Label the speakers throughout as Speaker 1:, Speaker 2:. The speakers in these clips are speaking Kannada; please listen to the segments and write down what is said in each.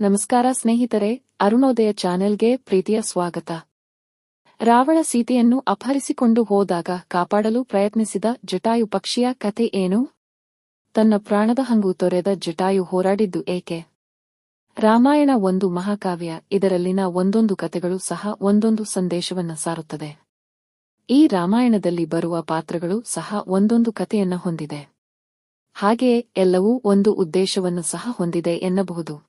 Speaker 1: ನಮಸ್ಕಾರ ಸ್ನೇಹಿತರೆ, ಅರುಣೋದಯ ಚಾನೆಲ್ಗೆ ಪ್ರೀತಿಯ ಸ್ವಾಗತ. ರಾವಣ ಸೀತೆಯನ್ನು ಅಪಹರಿಸಿಕೊಂಡು ಹೋದಾಗ ಕಾಪಾಡಲು ಪ್ರಯತ್ನಿಸಿದ ಜಟಾಯು ಪಕ್ಷಿಯ ಕತೆ ಏನು? ತನ್ನ ಪ್ರಾಣದ ಹಂಗು ತೊರೆದ ಜಟಾಯು ಹೋರಾಡಿದ್ದು ಏಕೆ? ರಾಮಾಯಣ ಒಂದು ಮಹಾಕಾವ್ಯ, ಇದರಲ್ಲಿನ ಒಂದೊಂದು ಕತೆಗಳು ಸಹ ಒಂದೊಂದು ಸಂದೇಶವನ್ನ ಸಾರುತ್ತದೆ. ಈ ರಾಮಾಯಣದಲ್ಲಿ ಬರುವ ಪಾತ್ರಗಳು ಸಹ ಒಂದೊಂದು ಕಥೆಯನ್ನ ಹೊಂದಿದೆ. ಹಾಗೆಯೇ ಎಲ್ಲವೂ ಒಂದು ಉದ್ದೇಶವನ್ನು ಸಹ ಹೊಂದಿದೆ ಎನ್ನಬಹುದು.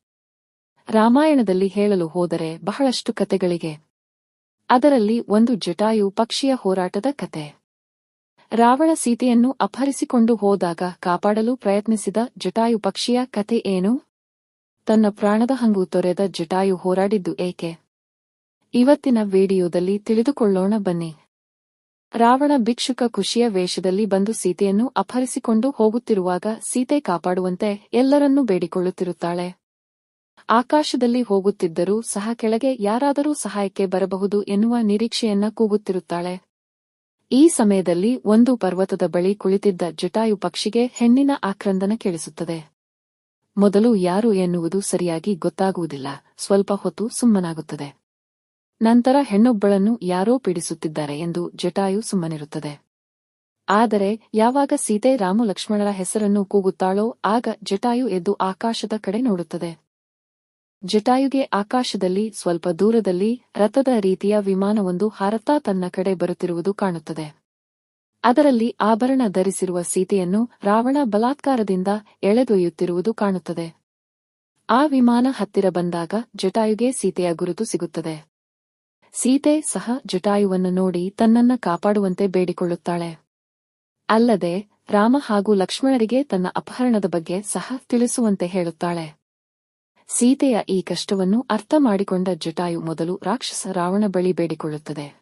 Speaker 1: ರಾಮಾಯಣದಲ್ಲಿ ಹೇಳಲು ಹೋದರೆ ಬಹಳಷ್ಟು ಕತೆಗಳಿಗೆ. ಅದರಲ್ಲಿ ಒಂದು ಜಟಾಯು ಪಕ್ಷಿಯ ಹೋರಾಟದ ಕತೆ. ರಾವಣ ಸೀತೆಯನ್ನು ಅಪಹರಿಸಿಕೊಂಡು ಹೋದಾಗ ಕಾಪಾಡಲು ಪ್ರಯತ್ನಿಸಿದ ಜಟಾಯು ಪಕ್ಷಿಯ ಕತೆ ಏನು? ತನ್ನ ಪ್ರಾಣದ ಹಂಗು ತೊರೆದ ಜಟಾಯು ಹೋರಾಡಿದ್ದು ಏಕೆ? ಇವತ್ತಿನ ವಿಡಿಯೋದಲ್ಲಿ ತಿಳಿದುಕೊಳ್ಳೋಣ ಬನ್ನಿ. ರಾವಣ ಭಿಕ್ಷುಕ ಖುಷಿಯ ವೇಷದಲ್ಲಿ ಬಂದು ಸೀತೆಯನ್ನು ಅಪಹರಿಸಿಕೊಂಡು ಹೋಗುತ್ತಿರುವಾಗ ಸೀತೆ ಕಾಪಾಡುವಂತೆ ಎಲ್ಲರನ್ನೂ ಬೇಡಿಕೊಳ್ಳುತ್ತಿರುತ್ತಾಳೆ. ಆಕಾಶದಲ್ಲಿ ಹೋಗುತ್ತಿದ್ದರೂ ಸಹ ಕೆಳಗೆ ಯಾರಾದರೂ ಸಹಾಯಕ್ಕೆ ಬರಬಹುದು ಎನ್ನುವ ನಿರೀಕ್ಷೆಯನ್ನ ಕೂಗುತ್ತಿರುತ್ತಾಳೆ. ಈ ಸಮಯದಲ್ಲಿ ಒಂದು ಪರ್ವತದ ಬಳಿ ಕುಳಿತಿದ್ದ ಜಟಾಯು ಪಕ್ಷಿಗೆ ಹೆಣ್ಣಿನ ಆಕ್ರಂದನ ಕೇಳಿಸುತ್ತದೆ. ಮೊದಲು ಯಾರು ಎನ್ನುವುದು ಸರಿಯಾಗಿ ಗೊತ್ತಾಗುವುದಿಲ್ಲ, ಸ್ವಲ್ಪ ಹೊತ್ತು ಸುಮ್ಮನಾಗುತ್ತದೆ. ನಂತರ ಹೆಣ್ಣೊಬ್ಬಳನ್ನು ಯಾರೋ ಪೀಡಿಸುತ್ತಿದ್ದಾರೆ ಎಂದು ಜಟಾಯು ಸುಮ್ಮನಿರುತ್ತದೆ. ಆದರೆ ಯಾವಾಗ ಸೀತೆ ರಾಮು ಲಕ್ಷ್ಮಣರ ಹೆಸರನ್ನು ಕೂಗುತ್ತಾಳೋ ಆಗ ಜಟಾಯು ಎದ್ದು ಆಕಾಶದ ಕಡೆ ನೋಡುತ್ತದೆ. ಜಟಾಯುಗೆ ಆಕಾಶದಲ್ಲಿ, ಸ್ವಲ್ಪ ದೂರದಲ್ಲಿ, ರಥದ ರೀತಿಯ ವಿಮಾನವೊಂದು ಹಾರತಾ ತನ್ನ ಕಡೆ ಬರುತ್ತಿರುವುದು ಕಾಣುತ್ತದೆ. ಅದರಲ್ಲಿ ಆಭರಣ ಧರಿಸಿರುವ ಸೀತೆಯನ್ನು ರಾವಣ ಬಲಾತ್ಕಾರದಿಂದ ಎಳೆದೊಯ್ಯುತ್ತಿರುವುದು ಕಾಣುತ್ತದೆ. ಆ ವಿಮಾನ ಹತ್ತಿರ ಬಂದಾಗ ಜಟಾಯುಗೆ ಸೀತೆಯ ಗುರುತು ಸಿಗುತ್ತದೆ. ಸೀತೆ ಸಹ ಜಟಾಯುವನ್ನು ನೋಡಿ ತನ್ನನ್ನ ಕಾಪಾಡುವಂತೆ ಬೇಡಿಕೊಳ್ಳುತ್ತಾಳೆ. ಅಲ್ಲದೆ ರಾಮ ಹಾಗೂ ಲಕ್ಷ್ಮಣರಿಗೆ ತನ್ನ ಅಪಹರಣದ ಬಗ್ಗೆ ಸಹ ತಿಳಿಸುವಂತೆ ಹೇಳುತ್ತಾಳೆ. ಸೀತೆಯ ಈ ಕಷ್ಟವನ್ನು ಅರ್ಥ ಮಾಡಿಕೊಂಡ ಜಟಾಯು ಮೊದಲು ರಾಕ್ಷಸ ರಾವಣ ಬಳಿ ಬೇಡಿಕೊಳ್ಳುತ್ತದೆ.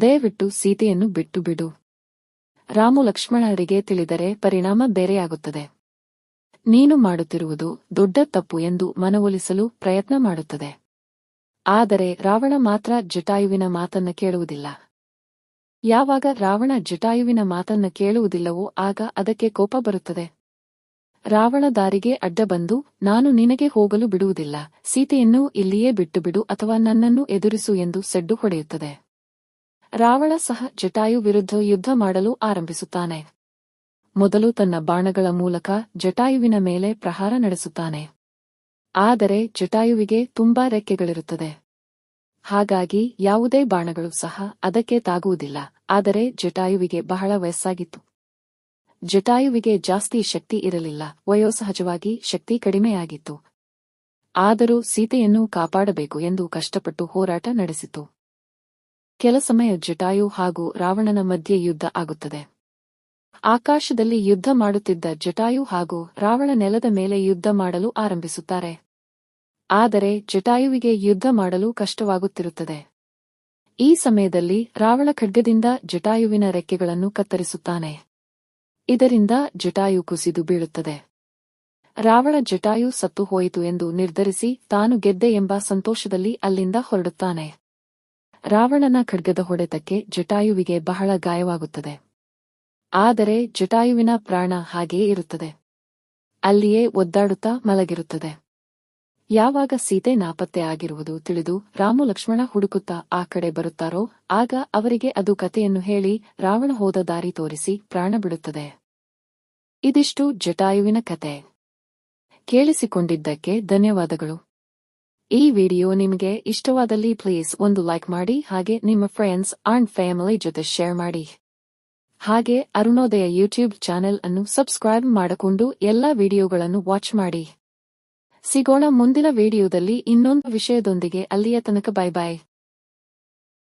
Speaker 1: ದಯವಿಟ್ಟು ಸೀತೆಯನ್ನು ಬಿಟ್ಟು ಬಿಡು ರಾಮು ಲಕ್ಷ್ಮಣರಿಗೆ ತಿಳಿದರೆ ಪರಿಣಾಮ ಬೇರೆಯಾಗುತ್ತದೆ. ನೀನು ಮಾಡುತ್ತಿರುವುದು ದೊಡ್ಡ ತಪ್ಪು ಎಂದು ಮನವೊಲಿಸಲು ಪ್ರಯತ್ನ ಮಾಡುತ್ತದೆ. ಆದರೆ ರಾವಣ ಮಾತ್ರ ಜಟಾಯುವಿನ ಮಾತನ್ನ ಕೇಳುವುದಿಲ್ಲ. ಯಾವಾಗ ರಾವಣ ಜಟಾಯುವಿನ ಮಾತನ್ನ ಕೇಳುವುದಿಲ್ಲವೋ ಆಗ ಅದಕ್ಕೆ ಕೋಪ ಬರುತ್ತದೆ. ರಾವಣ ದಾರಿಗೆ ಅಡ್ಡ ಬಂದು, ನಾನು ನಿನಗೆ ಹೋಗಲು ಬಿಡುವುದಿಲ್ಲ, ಸೀತೆಯನ್ನು ಇಲ್ಲಿಯೇ ಬಿಟ್ಟುಬಿಡು ಅಥವಾ ನನ್ನನ್ನು ಎದುರಿಸು ಎಂದು ಸೆಡ್ಡು ಹೊಡೆಯುತ್ತದೆ. ರಾವಣ ಸಹ ಜಟಾಯು ವಿರುದ್ಧ ಯುದ್ಧ ಮಾಡಲು ಆರಂಭಿಸುತ್ತಾನೆ. ಮೊದಲು ತನ್ನ ಬಾಣಗಳ ಮೂಲಕ ಜಟಾಯುವಿನ ಮೇಲೆ ಪ್ರಹಾರ ನಡೆಸುತ್ತಾನೆ. ಆದರೆ ಜಟಾಯುವಿಗೆ ತುಂಬಾ ರೆಕ್ಕೆಗಳಿರುತ್ತದೆ. ಹಾಗಾಗಿ ಯಾವುದೇ ಬಾಣಗಳು ಸಹ ಅದಕ್ಕೆ ತಾಗುವುದಿಲ್ಲ, ಆದರೆ ಜಟಾಯುವಿಗೆ ಬಹಳ ವಯಸ್ಸಾಗಿತ್ತು. ಜಟಾಯುವಿಗೆ ಜಾಸ್ತಿ ಶಕ್ತಿ ಇರಲಿಲ್ಲ. ವಯೋಸಹಜವಾಗಿ ಶಕ್ತಿ ಕಡಿಮೆಯಾಗಿತ್ತು. ಆದರೂ ಸೀತೆಯನ್ನು ಕಾಪಾಡಬೇಕು ಎಂದು ಕಷ್ಟಪಟ್ಟು ಹೋರಾಟ ನಡೆಸಿತು. ಕೆಲ ಸಮಯ ಜಟಾಯು ಹಾಗೂ ರಾವಣನ ಮಧ್ಯೆ ಯುದ್ಧ ಆಗುತ್ತದೆ. ಆಕಾಶದಲ್ಲಿ ಯುದ್ಧ ಮಾಡುತ್ತಿದ್ದ ಜಟಾಯು ಹಾಗೂ ರಾವಣ ನೆಲದ ಮೇಲೆ ಯುದ್ಧ ಮಾಡಲು ಆರಂಭಿಸುತ್ತಾರೆ. ಆದರೆ ಜಟಾಯುವಿಗೆ ಯುದ್ಧ ಮಾಡಲು ಕಷ್ಟವಾಗುತ್ತಿರುತ್ತದೆ. ಈ ಸಮಯದಲ್ಲಿ ರಾವಣ ಖಡ್ಗದಿಂದ ಜಟಾಯುವಿನ ರೆಕ್ಕೆಗಳನ್ನು ಕತ್ತರಿಸುತ್ತಾನೆ. ಇದರಿಂದ ಜಟಾಯು ಕುಸಿದು ಬೀಳುತ್ತದೆ. ರಾವಣ ಜಟಾಯು ಸತ್ತು ಹೋಯಿತು ಎಂದು ನಿರ್ಧರಿಸಿ ತಾನು ಗೆದ್ದೆ ಎಂಬ ಸಂತೋಷದಲ್ಲಿ ಅಲ್ಲಿಂದ ಹೊರಡುತ್ತಾನೆ. ರಾವಣನ ಖಡ್ಗದ ಹೊಡೆತಕ್ಕೆ ಜಟಾಯುವಿಗೆ ಬಹಳ ಗಾಯವಾಗುತ್ತದೆ. ಆದರೆ ಜಟಾಯುವಿನ ಪ್ರಾಣ ಹಾಗೆಯೇ ಇರುತ್ತದೆ. ಅಲ್ಲಿಯೇ ಒದ್ದಾಡುತ್ತಾ ಮಲಗಿರುತ್ತದೆ. ಯಾವಾಗ ಸೀತೆ ನಾಪತ್ತೆ ಆಗಿರುವುದು ತಿಳಿದು ರಾಮು ಲಕ್ಷ್ಮಣ ಹುಡುಕುತ್ತಾ ಆ ಕಡೆ ಬರುತ್ತಾರೋ, ಆಗ ಅವರಿಗೆ ಅದು ಕಥೆಯನ್ನು ಹೇಳಿ ರಾವಣ ಹೋದ ದಾರಿ ತೋರಿಸಿ ಪ್ರಾಣ ಬಿಡುತ್ತದೆ. ಇದಿಷ್ಟು ಜಟಾಯುವಿನ ಕತೆ. ಕೇಳಿಸಿಕೊಂಡಿದ್ದಕ್ಕೆ ಧನ್ಯವಾದಗಳು. ಈ ವಿಡಿಯೋ ನಿಮಗೆ ಇಷ್ಟವಾದಲ್ಲಿ ಪ್ಲೀಸ್ ಒಂದು ಲೈಕ್ ಮಾಡಿ ಹಾಗೆ ನಿಮ್ಮ ಫ್ರೆಂಡ್ಸ್ ಅಂಡ್ ಫ್ಯಾಮಿಲಿ ಜೊತೆ ಶೇರ್ ಮಾಡಿ. ಹಾಗೆ ಅರುಣೋದಯ ಯೂಟ್ಯೂಬ್ ಚಾನೆಲ್ ಅನ್ನು ಸಬ್ಸ್ಕ್ರೈಬ್ ಮಾಡಿಕೊಂಡು ಎಲ್ಲಾ ವಿಡಿಯೋಗಳನ್ನು ವಾಚ್ ಮಾಡಿ. ಸಿಗೋಣ ಮುಂದಿನ ವಿಡಿಯೋದಲ್ಲಿ ಇನ್ನೊಂದು ವಿಷಯದೊಂದಿಗೆ ಅಲ್ಲಿಯ ತನಕ ಬೈ ಬಾಯ್